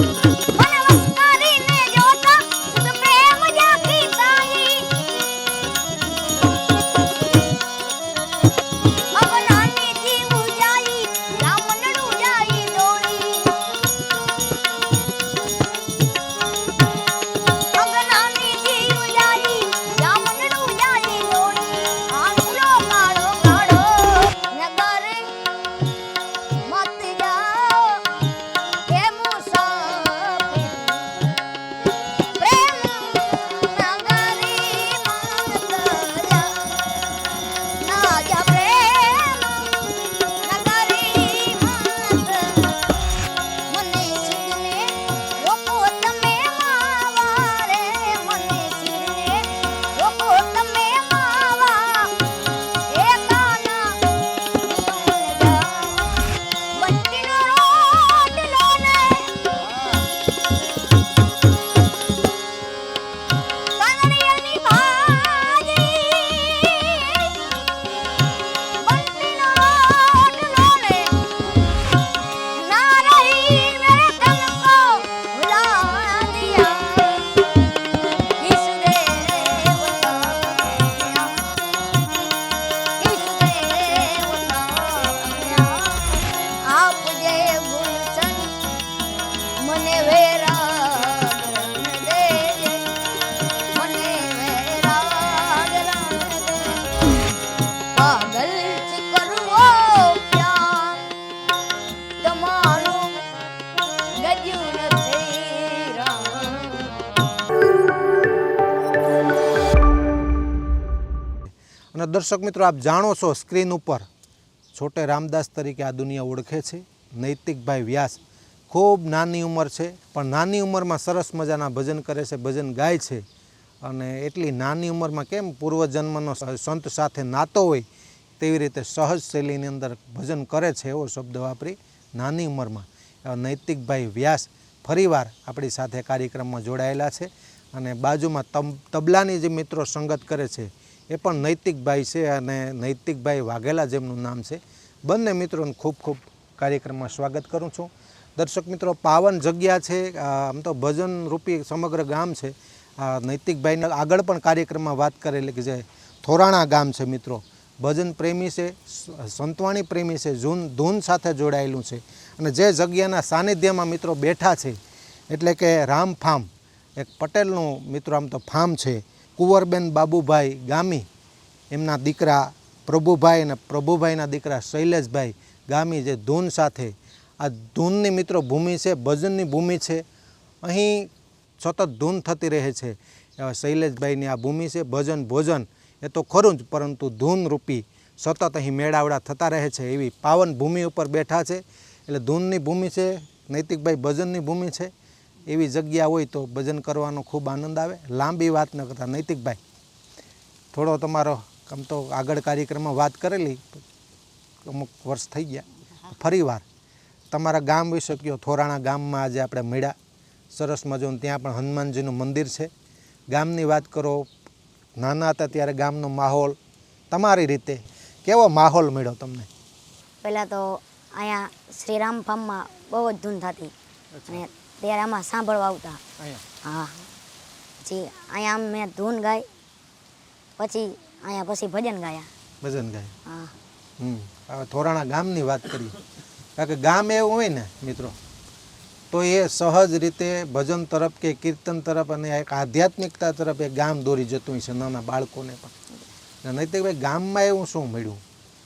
Hola. દર્શક મિત્રો, આપ જાણો છો સ્ક્રીન ઉપર છોટે રામદાસ તરીકે આ દુનિયા ઓળખે છે. નૈતિકભાઈ વ્યાસ ખૂબ નાની ઉંમર છે, પણ નાની ઉંમરમાં સરસ મજાના ભજન કરે છે, ભજન ગાય છે. અને એટલી નાની ઉંમરમાં કેમ પૂર્વજન્મનો સંત સાથે નાતો હોય, તેવી રીતે સહજ શૈલીની અંદર ભજન કરે છે, એવો શબ્દ વાપરી નાની ઉંમરમાં. નૈતિકભાઈ વ્યાસ ફરીવાર આપણી સાથે કાર્યક્રમમાં જોડાયેલા છે અને બાજુમાં તબલાની જે મિત્રો સંગત કરે છે એ પણ નૈતિકભાઈ છે અને નૈતિકભાઈ વાઘેલા જેમનું નામ છે. બંને મિત્રોને ખૂબ ખૂબ કાર્યક્રમમાં સ્વાગત કરું છું. દર્શક મિત્રો, પાવન જગ્યા છે આમ તો ભજન રૂપી સમગ્ર ગામ છે. આ નૈતિકભાઈને આગળ પણ કાર્યક્રમમાં વાત કરેલી કે જે થોરાણા ગામ છે મિત્રો. ભજન પ્રેમી છે સંતવાણી પ્રેમી છે, જૂન, ધૂન સાથે જોડાયેલું છે. અને જે જગ્યાના સાનિધ્યમાં મિત્રો બેઠા છે, એટલે કે રામ ફાર્મ, એક પટેલનું મિત્રો આમ તો ફાર્મ છે. કુંવરબેન બાબુભાઈ ગામી, એમના દીકરા પ્રભુભાઈ અને પ્રભુભાઈના દીકરા શૈલેષભાઈ ગામી જે ધૂન સાથે, આ ધૂનની મિત્રો ભૂમિ છે, ભજનની ભૂમિ છે, અહીં સતત ધૂન થતી રહે છે. એવા શૈલેષભાઈની આ ભૂમિ છે, ભજન, ભોજન, એ તો ખરું જ, પરંતુ ધૂન રૂપી સતત અહીં મેળાવડા થતા રહે છે, એવી પાવન ભૂમિ ઉપર બેઠા છે. એટલે ધૂનની ભૂમિ છે, નૈતિકભાઈ ભજનની ભૂમિ છે એવી જગ્યા હોય તો ભજન કરવાનો ખૂબ આનંદ આવે. લાંબી વાત ન કરતા. નૈતિકભાઈ, થોડો તમારો, આમ તો આગળ કાર્યક્રમમાં વાત કરેલી, અમુક વર્ષ થઈ ગયા. ફરી વાર. તમારા ગામ વિશે કયો? થોરાણા ગામમાં આજે આપણે મળ્યા. સરસ મજાનું ત્યાં પણ હનુમાનજીનું મંદિર છે. ગામની વાત કરો. નાના હતા ત્યારે ગામનો માહોલ. તમારી રીતે કેવો માહોલ મળ્યો તમને? પહેલાં તો અહીંયા શ્રીરામ ફાર્મમાં બહુ જ ધૂન થતી. અને ત્યારે આમાં સાંભળવા આવતા. હા. પછી અહીંયા આમ મેં ધૂન ગાઈ પછી અહીંયા પછી ભજન ગાયા. ભજન ગાય. હા. હમ. હવે થોરાણા ગામની વાત કરી કારણ કે ગામ એવું હોય ને મિત્રો તો એ સહજ રીતે ભજન તરફ કે કીર્તન તરફ અને એક આધ્યાત્મિકતા તરફ એ ગામ દોરી જતું હોય છે નાના બાળકોને પણ. અને નૈતિકભાઈ ગામમાં એવું શું મળ્યું?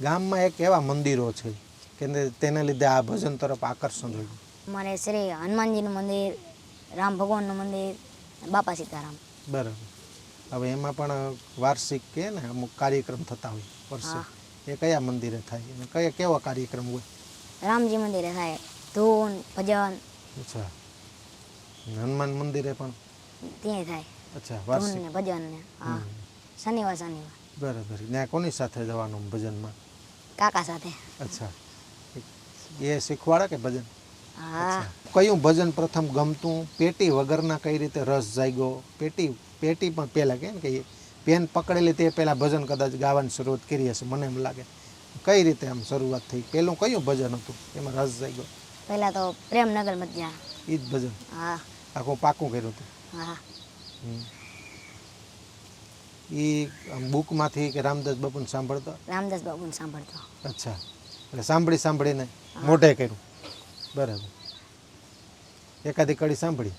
ગામમાં એક એવા મંદિરો છે કે તેના લીધે આ ભજન તરફ આકર્ષણ થયું અમારે શ્રી હનુમાનજીનું મંદિર રામ ભગવાનનું મંદિર બાપા સીતારામ. બરાબર. હવે એમાં પણ વાર્ષિક કે ને અમુક કાર્યક્રમ થતા હોય વર્ષે. એ કયા મંદિરે થાય? અને કયા કેવા કાર્યક્રમ હોય? રામજી મંદિરે થાય. ધૂન ભજન. અચ્છા. હનુમાન મંદિરે પણ? ત્યાં થાય. અચ્છા વાર્ષિક. ને ભજન ને હા. શનિવાર શનિવાર. બરાબર. ત્યાં કોની સાથે જવાનું ભજનમાં? કાકા સાથે. અચ્છા. એ શીખવાડે કે ભજન? કયું ભજન પ્રથમ ગમતું? પેટી વગરના કઈ રીતે રસ જાગ્યો? પેટી પેટી પણ પહેલાં કે ને કે પેન પકડેલી તે પહેલાં ભજન કદાચ ગાવાની શરૂઆત કરી હશે મને એમ લાગે. કઈ રીતે આમ શરૂઆત થઈ? પહેલું કયું ભજન હતું એમાં રસ જાગ્યો? પહેલા તો પ્રેમનગર મધ્યા. એ જ ભજન? હા. આખું પાકું કર્યું હતું? હા. એ બુકમાંથી કે રામદાસ બાપુને સાંભળતો? રામદાસ બાપુને સાંભળતો. અચ્છા. એટલે સાંભળી સાંભળીને મોઢે કર્યું? બરાબર. એકાદી કડી સાંભળી.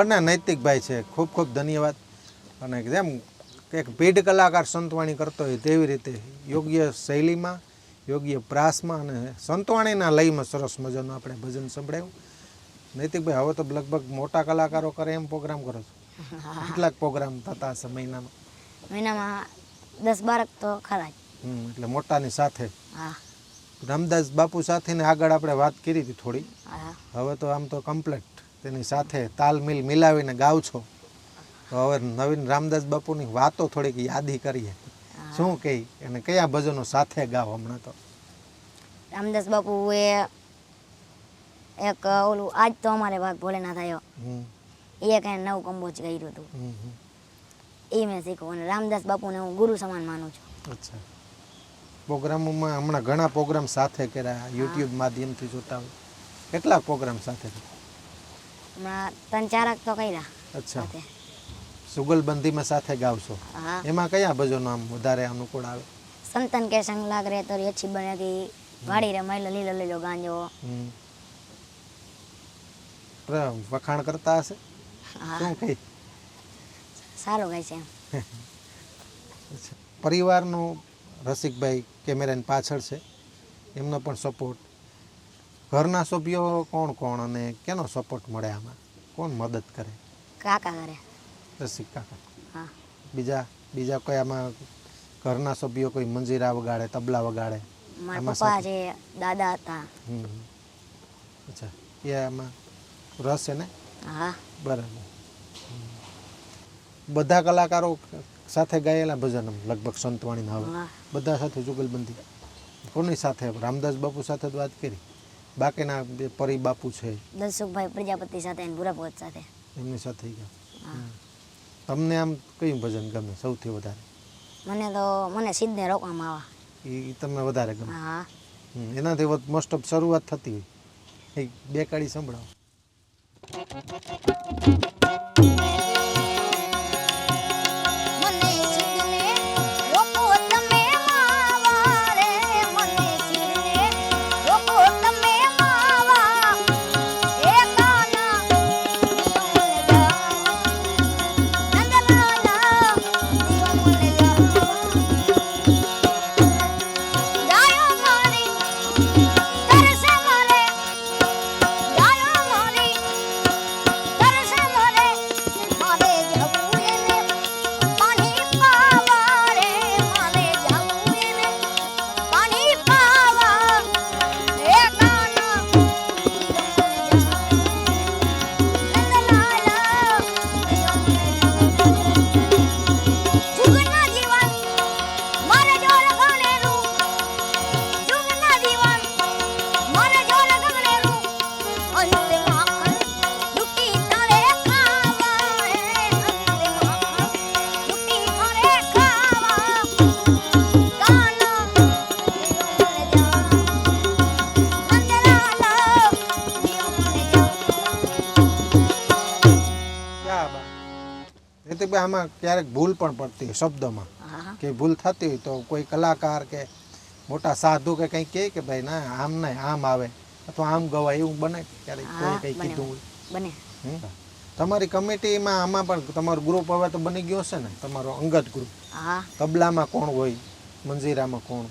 બંને નૈતિકભાઈ છે. ખૂબ ખૂબ ધન્યવાદ. અને જેમ એક પીઢ કલાકાર સંતવાણી કરતો હોય તેવી રીતે યોગ્ય શૈલીમાં યોગ્ય પ્રાસમાં અને સંતવાણીના લયમાં સરસ મજાનું આપણે ભજન સંભળાયું. નૈતિકભાઈ હવે તો લગભગ મોટા કલાકારો કરે એમ પ્રોગ્રામ કરો છો. કેટલાક પ્રોગ્રામ થતા હશે મહિનામાં? મહિનામાં દસ બારક તો ખરા એટલે મોટાની સાથે. રામદાસ બાપુ સાથેને આગળ આપણે વાત કરી હતી થોડી. હવે તો આમ તો કમ્પ્લેટ તેની સાથે તાલમેલ મિલાવીને ગાવ છો. તો હવે નવીન રામદાસ બાપુની વાતો થોડીક યાદી કરીએ. શું કહી? અને કયા ભજનો સાથે ગાવ હમણાં તો? રામદાસ બાપુ એ એક ઓલું આજ તો અમારે ભાગ ભોલેનાથ આવ્યો એ કઈ નવું કંબોજ કર્યું હતું. એ મેં શીખવું અને રામદાસ બાપુને હું ગુરુ સમાન માનું છું. અચ્છા. પ્રોગ્રામોમાં હમણાં ઘણા પ્રોગ્રામ સાથે કર્યા યુટ્યુબ માધ્યમથી જોતા હોય. કેટલા પ્રોગ્રામ સાથે કર્યા? હમણાં ત્રણ ચારક તો કર્યા. અચ્છા. સાથે સુગલબંધીમાં સાથે ગાવશો? હા. એમાં કયા ભજનો આમ વધારે અનુકૂળ આવે? સંતન કે સંગ લાગ રે તો અચ્છી બનેગી વાડી રે મહિલો લીલો લીલો ગાંજો. હમ. પ્ર- વખાણ કરતા હશે? હા. શું સારું ગાય છે એમ. પરિવારનો રસિકભાઈ કેમેરાની પાછળ છે. એમનો પણ સપોર્ટ ઘરના સભ્યો કોણ કોણ અને કેનો સપોર્ટ મળે આમાં? કોણ મદદ કરે? કાકા કરે. રસિક કાકા. હા. બીજા બીજા કોઈ આમાં ઘરના સભ્યો કોઈ મંજીરા વગાડે તબલા વગાડે? મારા પપ્પા. છે દાદા હતા. અચ્છા એ આમાં રસ છે ને? હા. બરાબર. બધા કલાકારો સાથે ગાયેલા ભજન લગભગ સંતવાણીના હવે. બધા સાથે જુગલબંધી. કોની સાથે? રામદાસ બાપુ સાથે વાત કરી? બાકીના બે પરી બાપુ છે. દલસુખભાઈ પ્રજાપતિ સાથે અને ભૂરા ભગત સાથે. એમની સાથે ગયા. તમને આમ કયું ભજન ગમે સૌથી વધારે? મને તો મને સિદ્ધને રોકવામાં આવે. એ તમને વધારે ગમે? હા. એનાથી મોસ્ટ ઓફ શરૂઆત થતી હોય. બે કાળી સંભળાવો. નીતિકભાઈ આમાં ક્યારેક ભૂલ પણ પડતી હોય શબ્દમાં. કે ભૂલ થતી હોય તો કોઈ કલાકાર કે મોટા સાધુ કે કંઈ કહે કે ભાઈ ના આમ નહીં આમ આવે. અથવા આમ ગવાય એવું બને ક્યારેક કોઈ કંઈ કીધું હોય. બને? તમારી કમિટીમાં આમાં પણ તમારું ગ્રુપ હવે તો બની ગયું હશે ને? તમારો અંગત ગ્રુપ તબલામાં કોણ હોય? મંજીરામાં કોણ?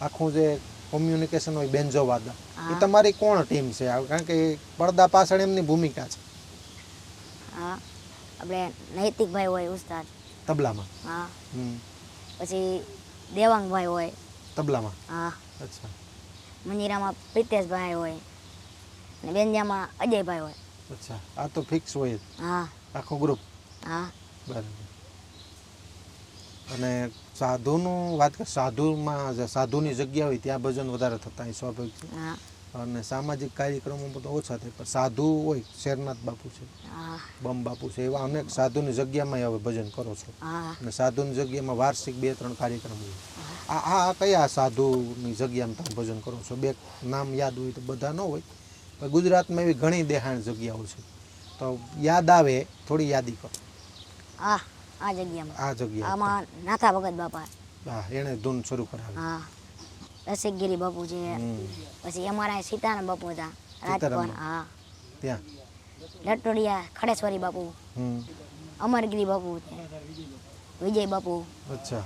આખું જે કોમ્યુનિકેશન હોય બેન્જો વાદક એ તમારી કોણ ટીમ છે? કારણ કે પડદા પાછળ એમની ભૂમિકા છે. હા. આપણે નૈતિકભાઈ હોય ઉસ્તાદ. તબલામાં? હા. પછી દેવાંગભાઈ હોય. તબલામાં? હા. અચ્છા. મંજીરામાં પ્રિતેશભાઈ હોય. અને બેંજામાં અજયભાઈ હોય. અચ્છા. આ તો ફિક્સ હોય હા. આખો ગ્રુપ હા. બરાબર. અને સાધુનું વાત કર સાધુમાં સાધુની જગ્યા હોય ત્યાં ભજન વધારે થતા સ્વાભાવિક છે. હા. અને સામાજિક કાર્યક્રમો તો ઓછા થાય પણ સાધુ હોય શેરનાથ બાપુ છે બમ બાપુ છે એવા અનેક સાધુની જગ્યામાં હવે ભજન કરો છો. અને સાધુની જગ્યામાં વાર્ષિક બે ત્રણ કાર્યક્રમ હોય. આ આ આ કયા સાધુની જગ્યામાં તમે ભજન કરો છો? બે નામ યાદ હોય તો બધા ન હોય પણ ગુજરાતમાં એવી ઘણી દેહાણ જગ્યાઓ છે. તો યાદ આવે થોડી યાદી કરો. હા આ જગ્યામાં. આ જગ્યા આમાં નાથા ભગત બાપા. હા એણે ધૂન શરૂ કરાવી. હા. રસિકગીરી બાપુ છે. પછી અમારા સીતારામ બાપુ હતા રાજકોટ હા. ત્યાં? લટોડિયા ખડેશ્વરી બાપુ. હમ. અમરગીરી બાપુ વિજય બાપુ. અચ્છા.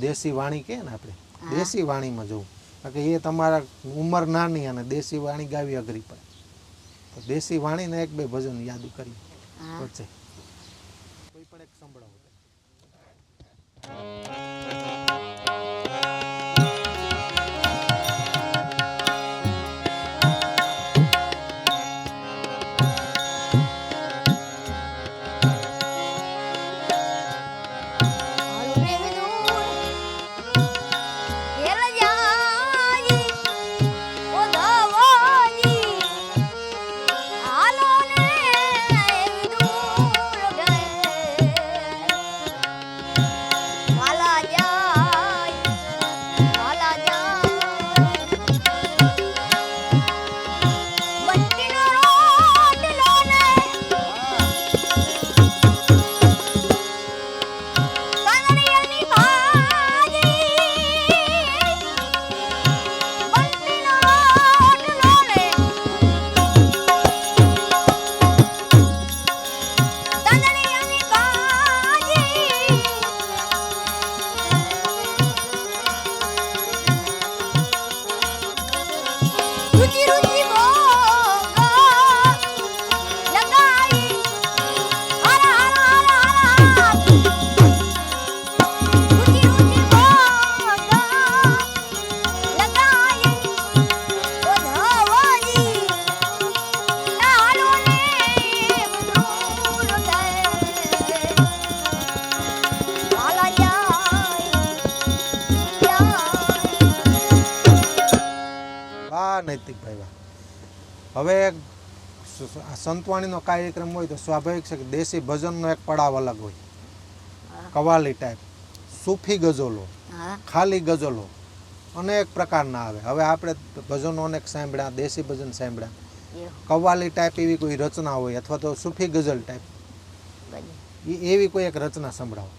દેશી વાણી કે ને આપણે? દેશી વાણીમાં જવું કારણ કે એ તમારા ઉંમર નાની અને દેશી વાણી ગાવી અઘરી પડે. તો દેશી વાણીને એક બે ભજન યાદ કરી અચ્છા કોઈ પણ એક સંભળાવો. સંતવાણીનો કાર્યક્રમ હોય તો સ્વાભાવિક છે કે દેશી ભજનનો એક પડાવ અલગ હોય. કવાલી ટાઈપ સૂફી ગઝલો. ખાલી ગઝલો. અનેક પ્રકારના આવે. હવે આપણે ભજનો અનેક સાંભળ્યા દેશી ભજન સાંભળ્યા. કવાલી ટાઈપ એવી કોઈ રચના હોય અથવા તો સૂફી ગઝલ ટાઈપ એવી કોઈ એક રચના સંભળાવો.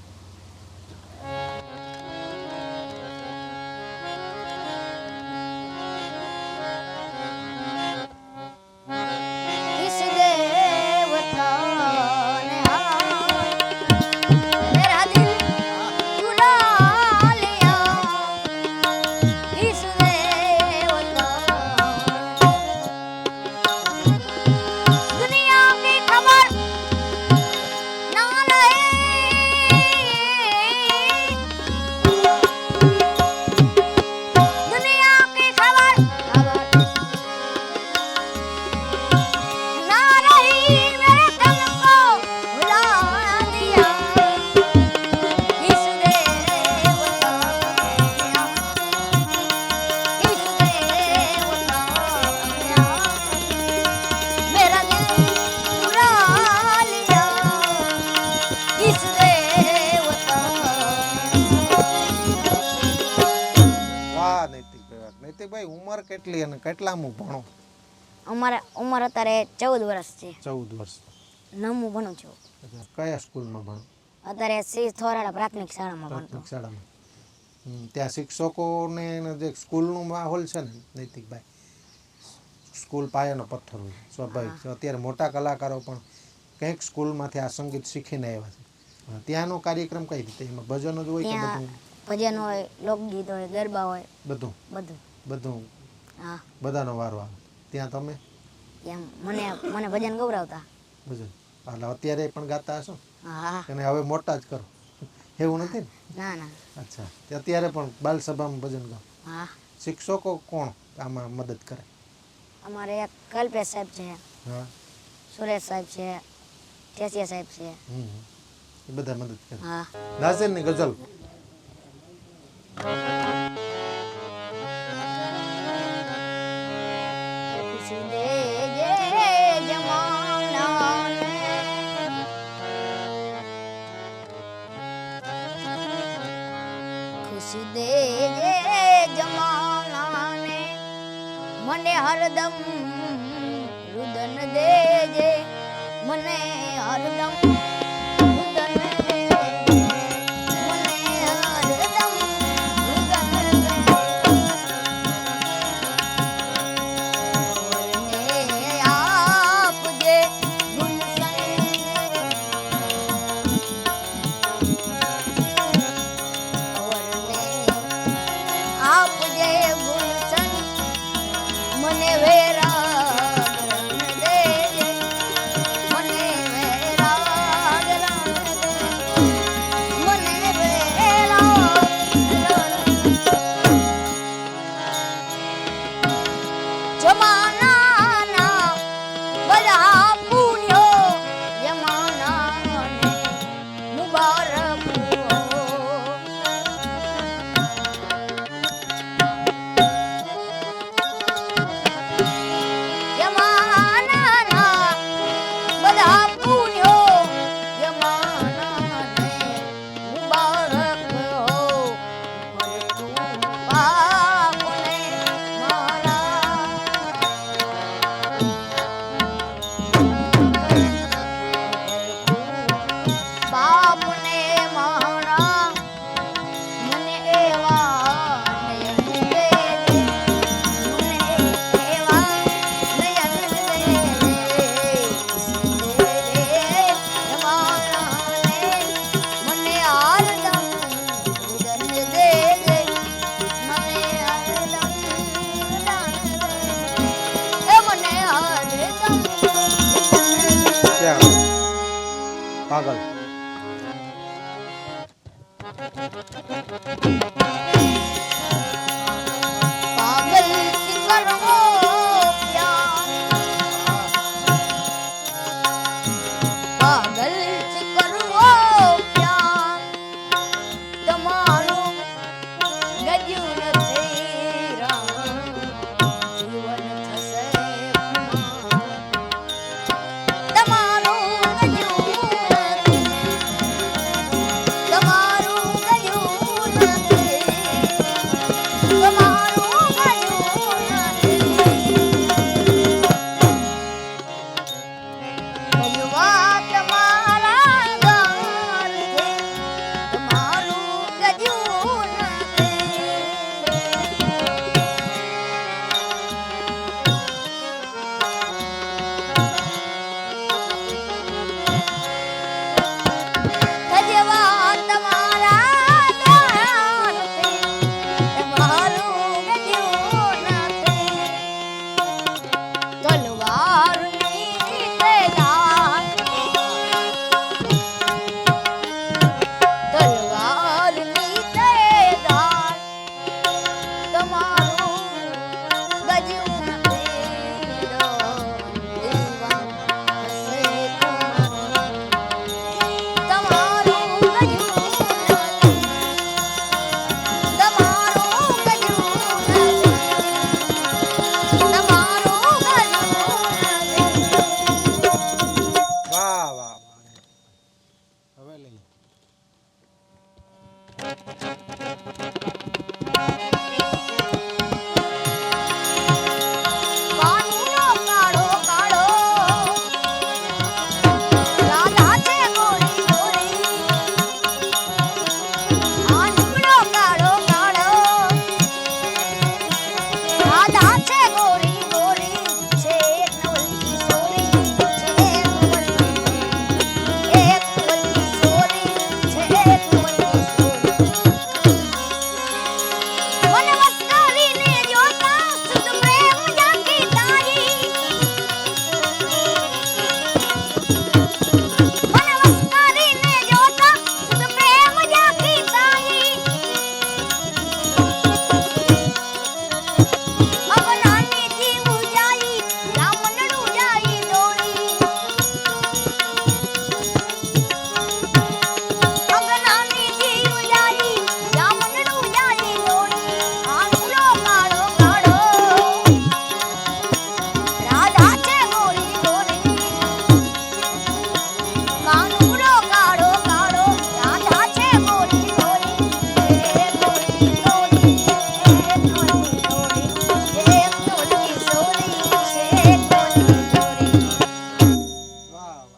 કેટલી અને કેટલામું ભણો? અમારે ઉંમર અત્યારે ચૌદ વર્ષ છે. ચૌદ વર્ષ. નવમું ભણું છું. અચ્છા, કયા સ્કૂલમાં ભણો? અત્યારે શ્રી થોરાડા પ્રાથમિક શાળામાં ભણતો. પ્રાથમિક શાળામાં. હમ, ત્યાં શિક્ષકોને જે સ્કૂલનું માહોલ છે ને નૈતિકભાઈ સ્કૂલ પાયાનો પથ્થર હોય સ્વાભાવિક છે. અત્યારે મોટા કલાકારો પણ કંઈક સ્કૂલમાંથી આ સંગીત શીખીને આવ્યા છે. હા, ત્યાંનો કાર્યક્રમ કઈ રીતે? એમાં ભજનો જ હોય કે ત્યાં બધું? ભજન હોય લોકગીત હોય ગરબા હોય બધું? બધું. બધું. બધાનો વારો આવે. ત્યાં તમે? મને મને ભજન ગૌરાવતા. ભજન. એટલે અત્યારે પણ ગાતા હશો? અને હવે મોટા જ કરો. એવું નથી ને? ના ના. અચ્છા. અત્યારે પણ બાલ સભામાં ભજન ગાઓ. હા. શિક્ષકો કોણ આમાં મદદ કરે? અમારે એક કલ્પેશ સાહેબ છે. હા. સુરેશ સાહેબ છે. ટેસિયા સાહેબ છે. હમ એ બધા મદદ કરે. હા. નાઝીરની ગઝલ. ખુશી દેજે જમાનાને. મને હરદમ રુદન દેજે. મને હરદમ